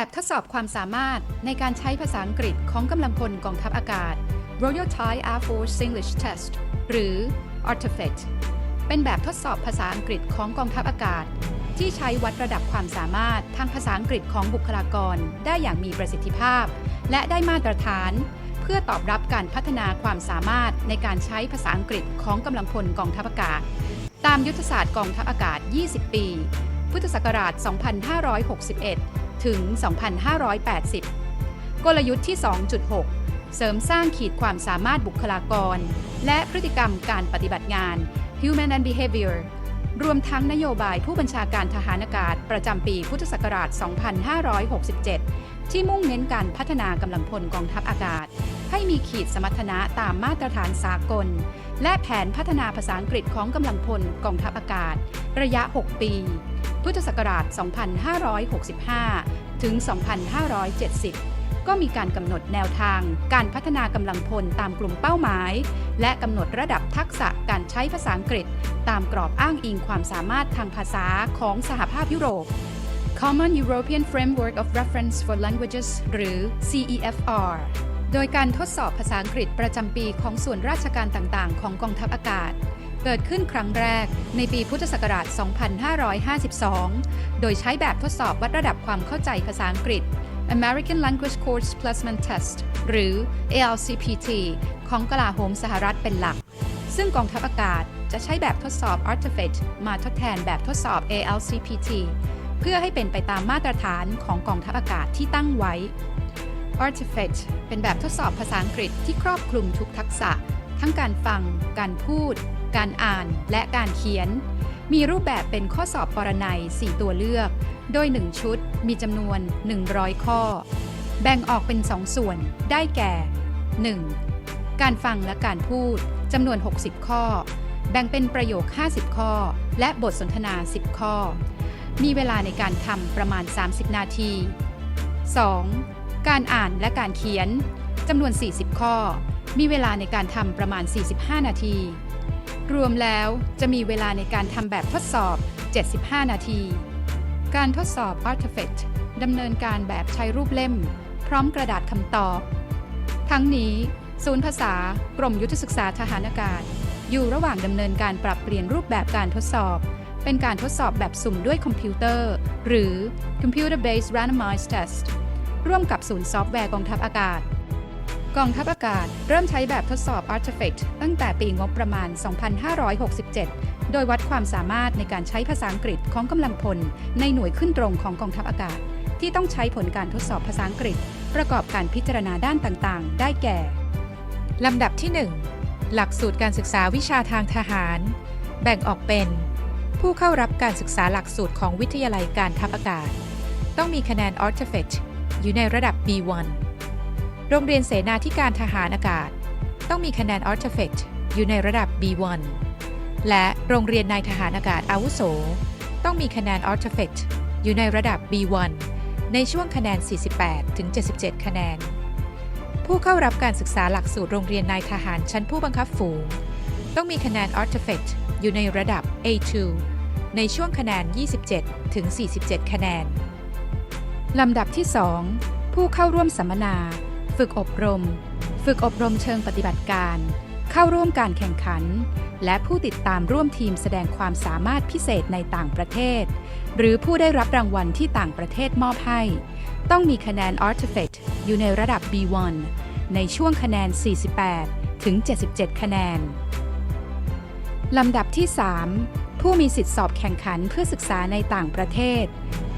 แบบทดสอบความสามารถในการใช้ภาษาอังกฤษของกำลังพลกองทัพอากาศ Royal Thai Air Force English Test หรือ Artifact เป็นแบบทดสอบภาษาอังกฤษของกองทัพอากาศ ที่ใช้วัดระดับความสามารถทางภาษาอังกฤษของบุคลากรได้อย่างมีประสิทธิภาพ และได้มาตรฐาน เพื่อตอบรับการพัฒนาความสามารถในการใช้ภาษาอังกฤษของกำลังพลกองทัพอากาศ ตามยุทธศาสตร์กองทัพอากาศ 20 ปี พุทธศักราช 2561 ถึง 2580 กลยุทธ์ที่ 2.6 เสริมสร้างขีดความสามารถบุคลากร และพฤติกรรมการปฏิบัติงาน Human and Behavior รวมทั้งนโยบายผู้บัญชาการทหารอากาศประจำปีพุทธศักราช 2567 ที่มุ่งเน้นการพัฒนากำลังพลกองทัพอากาศ ให้มีขีดสมรรถนะตามมาตรฐานสากล และแผนพัฒนาภาษาอังกฤษของกำลังพลกองทัพอากาศ ระยะ 6 ปี พุทธศักราช 2565 ถึง 2570 ก็มีการกำหนดแนวทาง การพัฒนากำลังพลตามกลุ่มเป้าหมาย และกำหนดระดับทักษะการใช้ภาษาอังกฤษ ตามกรอบอ้างอิงความสามารถทางภาษาของสหภาพยุโรป Common European Framework of Reference for Languages หรือ CEFR โดยการทดสอบภาษาอังกฤษประจำปีของส่วนราชการต่างๆ ของกองทัพอากาศ เกิดขึ้นครั้งแรกในปีพุทธศักราช 2552 โดยใช้แบบทดสอบวัดระดับความเข้าใจภาษาอังกฤษ American Language Course Placement Test หรือ ALCPT ของกลาโหมสหรัฐเป็นหลัก ซึ่งกองทัพอากาศจะใช้แบบทดสอบ Artifact มาทดแทนแบบทดสอบ ALCPT เพื่อให้เป็นไปตามมาตรฐานของกองทัพอากาศที่ตั้งไว้ Artifact เป็นแบบทดสอบภาษาอังกฤษที่ครอบคลุมทุกทักษะ ทั้งการฟัง การพูด การอ่าน และการเขียน มีรูปแบบเป็นข้อสอบปรนัย 4 ตัวเลือก โดย 1 ชุด มีจำนวน 100 ข้อ แบ่งออกเป็น 2 ส่วน ได้แก่ 1. การฟังและการพูด จำนวน 60 ข้อ แบ่งเป็นประโยค 50 ข้อ และบทสนทนา 10 ข้อ มีเวลาในการทำประมาณ 30 นาที 2. การอ่านและการเขียนจำนวน 40 ข้อ มีเวลาในการทำประมาณ 45 นาที รวมแล้วจะมีเวลาในการทำแบบทดสอบ 75 นาที การทดสอบ Artifact ดำเนินการแบบใช้รูปเล่ม พร้อมกระดาษคำตอบ ทั้งนี้ ศูนย์ภาษากรมยุทธศึกษาทหารอากาศ อยู่ระหว่างดำเนินการปรับเปลี่ยนรูปแบบการทดสอบ เป็นการทดสอบแบบสุ่มด้วยคอมพิวเตอร์ หรือ Computer Based Randomized Test ร่วมกับศูนย์ซอฟต์แวร์กองทัพอากาศ กองทัพอากาศเริ่มใช้แบบทดสอบ Artifact ตั้งแต่ปีงบประมาณ 2567 โดยวัดความสามารถในการใช้ภาษาอังกฤษของกำลังพล ในหน่วยขึ้นตรงของกองทัพอากาศ ที่ต้องใช้ผลการทดสอบภาษาอังกฤษ ประกอบการพิจารณาด้านต่างๆ ได้แก่ ลำดับที่ 1 หลักสูตรการศึกษาวิชาทางทหาร แบ่งออกเป็น ผู้เข้ารับการศึกษาหลักสูตรของวิทยาลัยการทัพอากาศ ต้องมีคะแนน Artifact อยู่ในระดับ B1 โรงเรียนเสนาธิการทหารอากาศ ต้องมีคะแนน Artifact อยู่ในระดับ B1 และโรงเรียนนายทหารอากาศอาวุโส ต้องมีคะแนน Artifact อยู่ในระดับ B1 ในช่วงคะแนน 48 ถึง 77 คะแนน ผู้เข้ารับการศึกษาหลักสูตรโรงเรียนนายทหารชั้นผู้บังคับฝูง ต้องมีคะแนน Artifact อยู่ในระดับ A2 ในช่วงคะแนน 27 ถึง 47 คะแนน ลำดับที่ 2 ผู้เข้าร่วมสัมมนา ฝึกอบรม ฝึกอบรมเชิงปฏิบัติการ เข้าร่วมการแข่งขัน และผู้ติดตามร่วมทีมแสดงความสามารถพิเศษในต่างประเทศ หรือผู้ได้รับรางวัลที่ต่างประเทศมอบให้ ต้องมีคะแนน Artifact อยู่ในระดับ B1 ในช่วงคะแนน 48 ถึง 77 คะแนน ลำดับที่ 3 ผู้มีสิทธิสอบแข่งขันเพื่อศึกษาในต่างประเทศ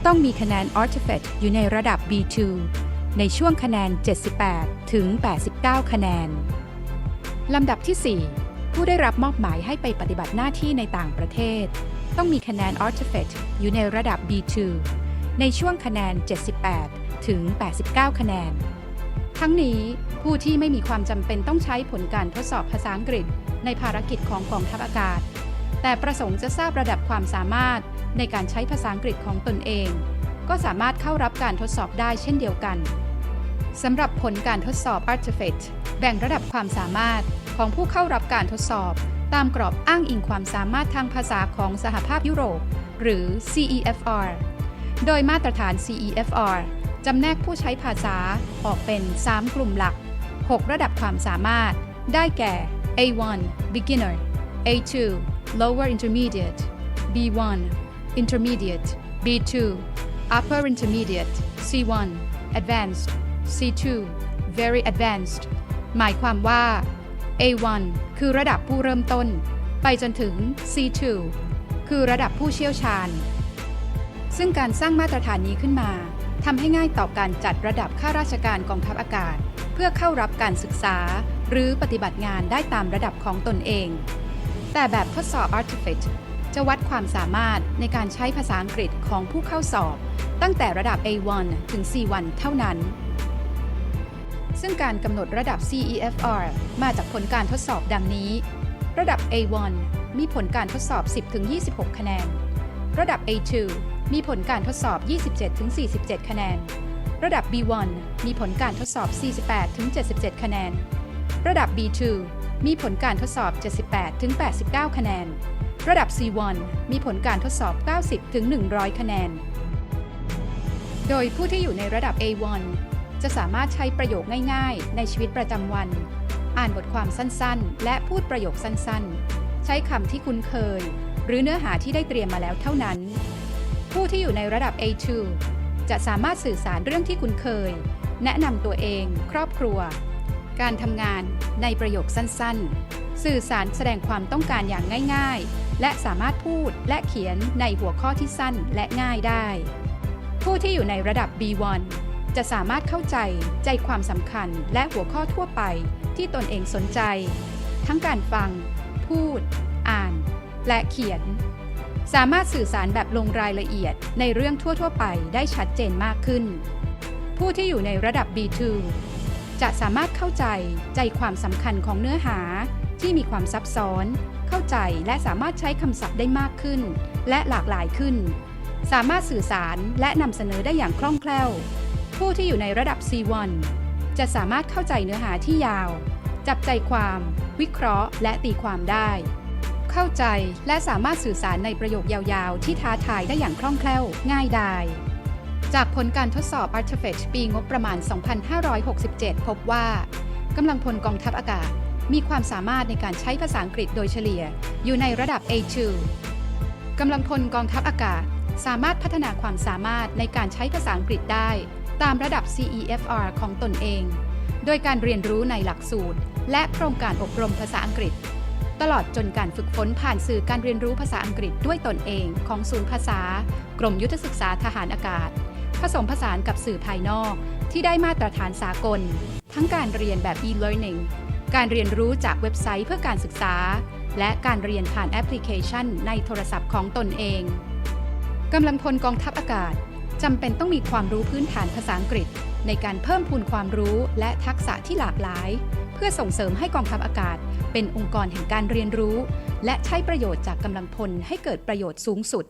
ต้องมีคะแนน Artifact อยู่ในระดับ B2 ในช่วงคะแนน 78 ถึง 89 คะแนน ลำดับที่ 4 ผู้ได้รับมอบหมายให้ไปปฏิบัติหน้าที่ในต่างประเทศ ต้องมีคะแนน Artifact อยู่ในระดับ B2 ในช่วงคะแนน 78 ถึง 89 คะแนน ทั้งนี้ผู้ที่ไม่มีความจำเป็นต้องใช้ผลการทดสอบภาษาอังกฤษ ในภารกิจของกองทัพอากาศ แต่ประสงค์จะทราบระดับความสามารถ ในการใช้ภาษาอังกฤษของตนเอง ก็สามารถเข้ารับการทดสอบได้เช่นเดียวกันสำหรับผลการทดสอบ Artifact แบ่งระดับความสามารถของผู้เข้ารับการทดสอบ ตามกรอบอ้างอิงความสามารถทางภาษาของสหภาพยุโรป หรือ CEFR โดยมาตรฐาน CEFR จำแนกผู้ใช้ภาษาออกเป็น 3 กลุ่มหลัก 6 ระดับความสามารถ ได้แก่ A1 Beginner A2 Lower Intermediate B1 Intermediate B2 Upper Intermediate C1 Advanced C2 Very Advanced หมายความว่า A1 คือระดับผู้เริ่มต้น ไปจนถึง C2 คือระดับผู้เชี่ยวชาญ ซึ่งการสร้างมาตรฐานนี้ขึ้นมาทำให้ง่ายต่อการจัดระดับข้าราชการกองทัพอากาศ เพื่อเข้ารับการศึกษา หรือปฏิบัติงานได้ตามระดับของตนเอง แต่แบบทดสอบ Artifit จะวัดความสามารถในการใช้ภาษาอังกฤษของผู้เข้าสอบ ตั้งแต่ระดับ A1 ถึง C1 เท่านั้น ซึ่งการกำหนดระดับ CEFR มาจากผลการทดสอบดังนี้ ระดับ A1 มีผลการทดสอบ 10-26 คะแนน ระดับ A2 มีผลการทดสอบ 27-47 คะแนน ระดับ B1 มีผลการทดสอบ 48-77 คะแนน ระดับ B2 มีผลการทดสอบ 78-89 คะแนน ระดับ C1 มีผลการทดสอบ 90-100 คะแนน โดยผู้ที่อยู่ในระดับ A1 จะสามารถใช้ประโยคง่ายๆ ในชีวิตประจำวัน อ่านบทความสั้นๆ และพูดประโยคสั้นๆ ใช้คำที่คุ้นเคย หรือเนื้อหาที่ได้เตรียมมาแล้วเท่านั้น ผู้ที่อยู่ในระดับ A2 จะสามารถสื่อสารเรื่องที่คุ้นเคย แนะนำตัวเอง ครอบครัว การทำงานในประโยคสั้นๆ สื่อสารแสดงความต้องการอย่างง่ายๆ และสามารถพูดและเขียนในหัวข้อที่สั้นและง่ายได้ ผู้ที่อยู่ในระดับ B1 จะสามารถเข้าใจใจความสำคัญและหัวข้อทั่วไปที่ตนเองสนใจ ทั้งการฟัง พูด อ่าน และเขียน สามารถสื่อสารแบบลงรายละเอียดในเรื่องทั่วๆ ไปได้ชัดเจนมากขึ้น ผู้ที่อยู่ในระดับ B2 จะสามารถเข้าใจใจความสำคัญของเนื้อหาที่มีความซับซ้อน เข้าใจและสามารถใช้คำศัพท์ได้มากขึ้น และหลากหลายขึ้น สามารถสื่อสารและนำเสนอได้อย่างคล่องแคล่ว ผู้ที่อยู่ในระดับ C1 จะสามารถเข้าใจเนื้อหาที่ยาว จับใจความ วิเคราะห์ และตีความได้ เข้าใจและสามารถสื่อสารในประโยคยาวๆ ที่ท้าทายได้อย่างคล่องแคล่ว ง่ายดาย จากผลการทดสอบ artifact ปีงบประมาณ 2567 พบว่ากำลังพลกองทัพอากาศ มีความสามารถในการใช้ภาษาอังกฤษโดยเฉลี่ย อยู่ในระดับ A2 กำลังพลกองทัพอากาศ สามารถพัฒนาความสามารถในการใช้ภาษาอังกฤษได้ ตามระดับ CEFR ของตนเอง โดยการเรียนรู้ในหลักสูตร และโครงการอบรมภาษาอังกฤษ ตลอดจนการฝึกฝนผ่านสื่อการเรียนรู้ภาษาอังกฤษด้วยตนเองของศูนย์ภาษากรมยุทธศึกษาทหารอากาศ ผสมผสานกับสื่อภายนอกที่ได้มาตรฐานสากล ทั้งการเรียนแบบ e-learning การเรียนรู้จากเว็บไซต์เพื่อการศึกษา และการเรียนผ่านแอปพลิเคชันในโทรศัพท์ของตนเองกำลังพลกองทัพอากาศจำเป็นต้องมีความรู้พื้นฐานภาษาอังกฤษ ในการเพิ่มพูนความรู้และทักษะที่หลากหลาย เพื่อส่งเสริมให้กองทัพอากาศ เป็นองค์กรแห่งการเรียนรู้ และใช้ประโยชน์จากกำลังพลให้เกิดประโยชน์สูงสุด